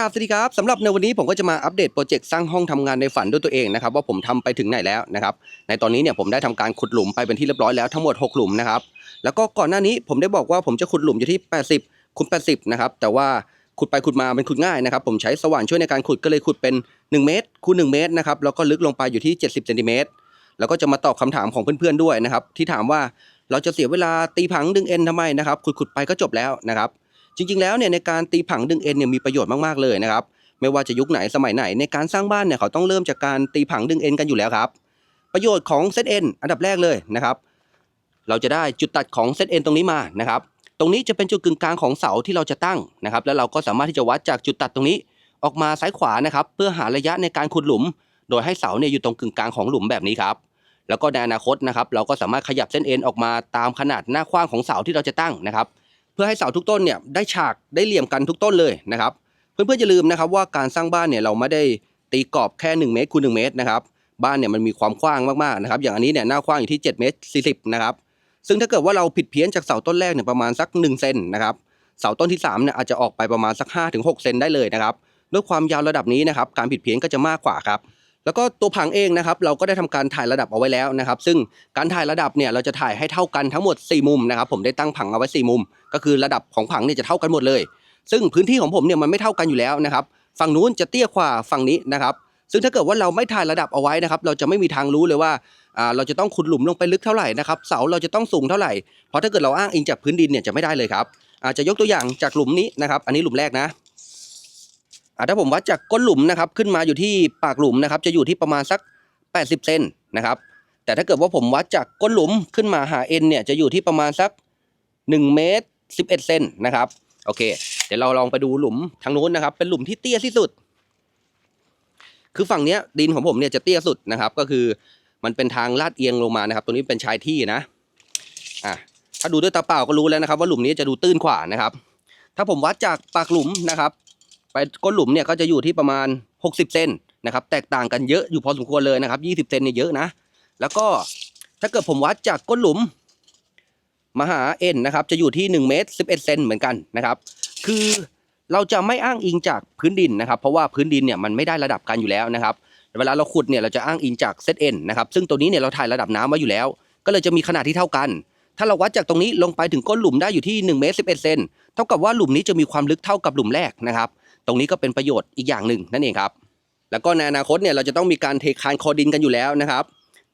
รับสวัสดีครับสำหรับในวันนี้ผมก็จะมาอัปเดตโปรเจกต์สร้างห้องทำงานในฝันด้วยตัวเองนะครับว่าผมทำไปถึงไหนแล้วนะครับในตอนนี้เนี่ยผมได้ทำการขุดหลุมไปเป็นที่เรียบร้อยแล้วทั้งหมด 6 หลุมนะครับแล้วก็ก่อนหน้านี้ผมได้บอกว่าผมจะขุดหลุมอยู่ที่ 80คูณ80นะครับแต่ว่าขุดไปขุดมาเป็นขุดง่ายนะครับผมใช้สว่านช่วยในการขุดก็เลยขุดเป็น 1 เมตรคูณ1เมตรนะครับแล้วก็ลึกลงไปอยู่ที่ 70เซนติเมตรแล้วก็จะมาตอบคำถามของเพื่อนๆด้วยนะครับที่ถามว่าเราจะเสียเวลาตีผังดึงเอ็นทำไมนะครับขุดๆไปก็จบแล้วนะครับ จริงๆ แล้วเนี่ยในการตีผังดึงเอ็นเนี่ยมีประโยชน์มากๆเลยนะครับไม่ว่าจะยุคไหนสมัยไหนในการสร้างบ้านเนี่ยเขาต้องเริ่มจากการตีผังดึงเอ็นกันอยู่แล้วครับ ประโยชน์ของเซตเอ็นอันดับแรกเลยนะครับเราจะได้จุดตัดของเซตเอ็นตรงนี้มานะครับตรงนี้จะเป็นจุดกึ่งกลางของเสาที่เราจะตั้งนะครับ แล้วเราก็สามารถที่จะวัดจากจุดตัดตรงนี้ออกมาซ้ายขวานะครับเพื่อหาระยะในการขุดหลุม โดยให้เสาเนี่ยอยู่ตรงกึ่งกลางของหลุมแบบนี้ครับแล้วก็ในอนาคตนะครับเราก็สามารถขยับเส้นเอ็นออกมาตามขนาดหน้ากว้างของเสาที่เราจะตั้งนะครับ เพื่อให้เสาทุกต้นเนี่ยได้ฉากได้เหลี่ยมกันทุกต้นเลยนะครับ เพื่อนๆอย่าลืมนะครับว่าการสร้างบ้านเนี่ยเราไม่ได้ตีกรอบแค่1เมตรคูณ1เมตรนะครับบ้านเนี่ยมันมีความกว้างมากๆนะครับ อย่างอันนี้เนี่ยหน้ากว้างอยู่ที่7เมตร40นะครับซึ่งถ้าเกิดว่าเราผิดเพี้ยนจากเสาต้นแรกเนี่ยประมาณสัก1เซนนะครับเสาต้นที่3เนี่ยอาจจะออกไปประมาณสัก5ถึง6เซนได้เลยนะครับด้วยความยาวระดับนี้นะครับการผิดเพี้ยนก็จะมากกว่าครับ แล้วก็ตัวผังเองนะครับเราก็ได้ทำการถ่ายระดับเอาไว้แล้วนะครับ ซึ่งการถ่ายระดับเนี่ยเราจะถ่ายให้เท่ากันทั้งหมด 4 มุมนะครับ ผมได้ตั้งผังเอาไว้ 4 มุม ก็คือระดับของผังเนี่ยจะเท่ากันหมดเลย ซึ่งพื้นที่ของผมเนี่ยมันไม่เท่ากันอยู่แล้วนะครับฝั่งนู้นจะเตี้ยกว่าฝั่งนี้นะครับซึ่งถ้าเกิดว่าเราไม่ถ่ายระดับเอาไว้นะครับ เราจะไม่มีทางรู้เลยว่าอ่าเราจะต้องขุดหลุมลงไปลึกเท่าไหร่นะครับเสาเราจะต้องสูงเท่าไหร่เพราะถ้าเกิดเราอ้างอิงจากพื้นดินเนี่ยจะไม่ได้เลยครับอาจจะยกตัวอย่างจากหลุมนี้นะครับ อันนี้หลุมแรกนะ ถ้าผมวัดจากก้นหลุมนะครับขึ้นมาอยู่ที่ปากหลุมนะครับจะอยู่ที่ประมาณสัก 80 เซนนะครับแต่ถ้าเกิดว่าผมวัดจากก้นหลุมขึ้นมาหาเอ็นเนี่ยจะอยู่ที่ประมาณสัก1เมตร11 เซนนะครับโอเค เดี๋ยวเราลองไปดูหลุมทางนู้นนะครับ เป็นหลุมที่เตี้ยที่สุด คือฝั่งเนี้ยดินของผมเนี่ยจะเตี้ยสุดนะครับ ก็คือมันเป็นทางลาดเอียงลงมานะครับตรงนี้เป็นชายที่นะอะถ้าดูด้วยตาเปล่าก็รู้แล้วนะครับ ว่าหลุมนี้จะดูตื้นกว่านะครับ ถ้าผมวัดจากปากหลุมนะครับ ไปก้นหลุมเนี่ยก็จะอยู่ที่ประมาณ 60 เซนนะครับแตกต่างกันเยอะอยู่พอสมควรเลยนะครับ20 เซนเนี่ยเยอะนะ แล้วก็ถ้าเกิดผมวัดจากก้นหลุมมาหาเอ็นนะครับจะอยู่ที่1เมตร11 เซนเหมือนกันนะครับ คือเราจะไม่อ้างอิงจากพื้นดินนะครับ เพราะว่าพื้นดินเนี่ยมันไม่ได้ระดับกันอยู่แล้วนะครับเวลาเราขุดเนี่ยเราจะอ้างอิงจากเซตเอ็นนะครับซึ่งตัวนี้เนี่ยเราถ่ายระดับน้ำไว้อยู่แล้ว ก็เลยจะมีขนาดที่เท่ากัน ถ้าเราวัดจากตรงนี้ลงไปถึงก้นหลุมได้อยู่ที่1เมตร11เซนเท่ากับว่าหลุมนี้จะมีความลึกเท่ากับหลุมแรกนะครับ ตรงนี้ก็เป็นประโยชน์อีกอย่างหนึ่งนั่นเองครับ แล้วก็ในอนาคตเนี่ยเราจะต้องมีการเทคานคอดินกันอยู่แล้วนะครับ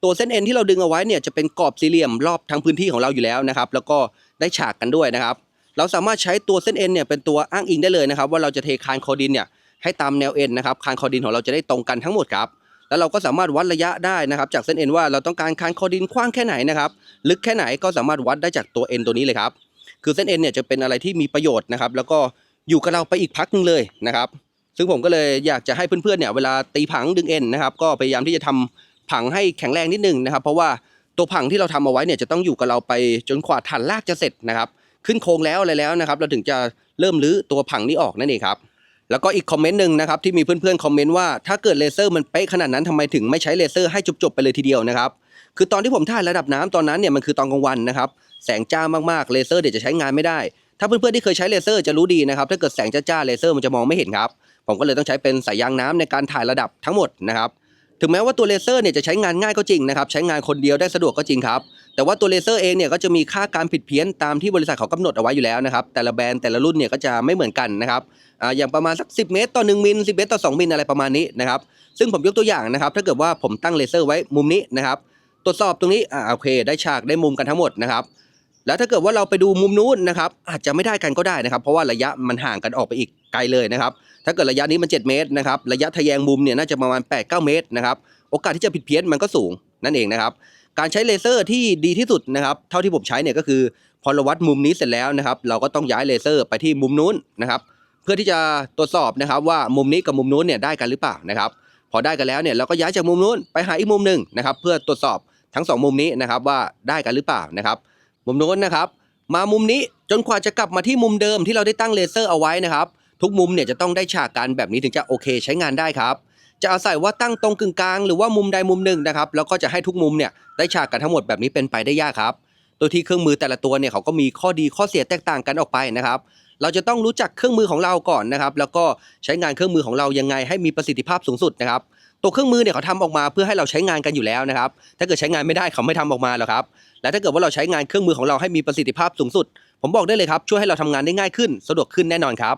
ตัวเส้นเอ็นที่เราดึงเอาไว้เนี่ยจะเป็นกรอบสี่เหลี่ยมรอบทั้งพื้นที่ของเราอยู่แล้วนะครับ แล้วก็ได้ฉากกันด้วยนะครับ เราสามารถใช้ตัวเส้นเอ็นเนี่ยเป็นตัวอ้างอิงได้เลยนะครับ ว่าเราจะเทคานคอดินเนี่ยให้ตามแนวเอ็นนะครับคานคอดินของเราจะได้ตรงกันทั้งหมดครับแล้วเราก็สามารถวัดระยะได้นะครับ จากเส้นเอ็นว่าเราต้องการคานคอดินกว้างแค่ไหนนะครับลึกแค่ไหนก็สามารถวัดได้จากตัวเอ็นตัวนี้เลยครับคือเส้นเอ็นเนี่ยจะเป็นอะไรที่มีประโยชน์นะครับ แล้วก็ อยู่กับเราไปอีกพักหนึ่งเลยนะครับ ซึ่งผมก็เลยอยากจะให้เพื่อนๆเนี่ยเวลาตีผังดึงเอ็นนะครับก็พยายามที่จะทำผังให้แข็งแรงนิดนึงนะครับ เพราะว่าตัวผังที่เราทำเอาไว้เนี่ยจะต้องอยู่กับเราไปจนกว่าฐานรากจะเสร็จนะครับ ขึ้นโครงแล้วอะไรแล้วนะครับ เราถึงจะเริ่มรื้อตัวผังนี้ออกนั่นเองครับแล้วก็อีกคอมเมนต์หนึ่งนะครับที่มีเพื่อนๆคอมเมนต์ว่าถ้าเกิดเลเซอร์มันเป๊ะขนาดนั้นทำไมถึงไม่ใช้เลเซอร์ให้จบๆไปเลยทีเดียวนะครับคือตอนที่ผมถ่ายระดับน้ำตอนนั้นเนี่ยมันคือตอนกลางวันนะครับแสงจ้ามากๆเลเซอร์เดี๋ยวจะใช้งานไม่ได้ ถ้าเพื่อนๆที่เคยใช้เลเซอร์จะรู้ดีนะครับ ถ้าเกิดแสงจ้าๆเลเซอร์มันจะมองไม่เห็นครับ ผมก็เลยต้องใช้เป็นสายยางน้ำในการถ่ายระดับทั้งหมดนะครับ ถึงแม้ว่าตัวเลเซอร์เนี่ยจะใช้งานง่ายก็จริงนะครับ ใช้งานคนเดียวได้สะดวกก็จริงครับ แต่ว่าตัวเลเซอร์เองเนี่ยก็จะมีค่าการผิดเพี้ยนตามที่บริษัทเขากำหนดเอาไว้อยู่แล้วนะครับ แต่ละแบรนด์แต่ละรุ่นเนี่ยก็จะไม่เหมือนกันนะครับอ่าอย่างประมาณสัก 10 เมตร ต่อ 1 มิล 10 เมตร ต่อ 2 มิลอะไรประมาณนี้นะครับ ซึ่งผมยกตัวอย่างนะครับ ถ้าเกิดว่าผมตั้งเลเซอร์ไว้มุมนี้นะครับ ตรวจสอบตรงนี้ อ่า โอเค ได้ฉาก ได้มุมกันทั้งหมดนะครับ แล้วถ้าเกิดว่าเราไปดูมุมนู้นนะครับอาจจะไม่ได้กันก็ได้นะครับ เพราะว่าระยะมันห่างกันออกไปอีกไกลเลยนะครับถ้าเกิดระยะนี้มัน 7 เมตรนะครับระยะทะแยงมุมเนี่ยน่าจะประมาณ 8-9 เมตรนะครับโอกาสที่จะผิดเพี้ยนมันก็สูงนั่นเองนะครับการใช้เลเซอร์ที่ดีที่สุดนะครับเท่าที่ผมใช้เนี่ยก็คือพอเราวัดมุมนี้เสร็จแล้วนะครับเราก็ต้องย้ายเลเซอร์ไปที่มุมนู้นนะครับเพื่อที่จะตรวจสอบนะครับว่ามุมนี้กับมุมนู้นเนี่ยได้กันหรือเปล่านะครับพอได้กันแล้วเนี่ยเราก็ย้ายจากมุมนู้นไปหาอีกมุมหนึ่งนะครับเพื่อตรวจสอบทั้งสองมุมนี้นะครับว่าได้กันหรือเปล่านะครับ มุมนู้นนะครับ มามุมนี้จนกว่าจะกลับมาที่มุมเดิมที่เราได้ตั้งเลเซอร์เอาไว้นะครับ ทุกมุมเนี่ยจะต้องได้ฉากกันแบบนี้ถึงจะโอเคใช้งานได้ครับ จะอาศัยว่าตั้งตรงกึ่งกลางหรือว่ามุมใดมุมหนึ่งนะครับแล้วก็จะให้ทุกมุมเนี่ยได้ฉากกันทั้งหมดแบบนี้เป็นไปได้ยากครับโดยที่เครื่องมือแต่ละตัวเนี่ยเขาก็มีข้อดีข้อเสียแตกต่างกันออกไปนะครับ เราจะต้องรู้จักเครื่องมือของเราก่อนนะครับ แล้วก็ใช้งานเครื่องมือของเรายังไงให้มีประสิทธิภาพสูงสุดนะครับ ตัวเครื่องมือเนี่ยเขาทำออกมาเพื่อให้เราใช้งานกันอยู่แล้วนะครับ ถ้าเกิดใช้งานไม่ได้เขาไม่ทำออกมาหรอกครับ และถ้าเกิดว่าเราใช้งานเครื่องมือของเราให้มีประสิทธิภาพสูงสุด ผมบอกได้เลยครับ ช่วยให้เราทำงานได้ง่ายขึ้น สะดวกขึ้นแน่นอนครับ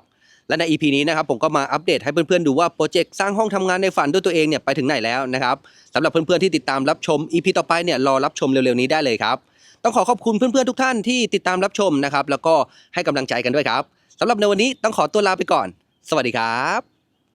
และใน EP นี้นะครับผมก็มาอัปเดตให้เพื่อนๆดูว่าโปรเจกต์สร้างห้องทำงานในฝันด้วยตัวเองเนี่ยไปถึงไหนแล้วนะครับสำหรับเพื่อนๆที่ติดตามรับชม EP ต่อไปเนี่ยรอรับชมเร็วๆนี้ได้เลยครับต้องขอขอบคุณเพื่อนๆทุกท่านที่ติดตามรับชมนะครับแล้วก็ให้กำลังใจกันด้วยครับสำหรับในวันนี้ต้องขอตัวลาไปก่อน สวัสดีครับ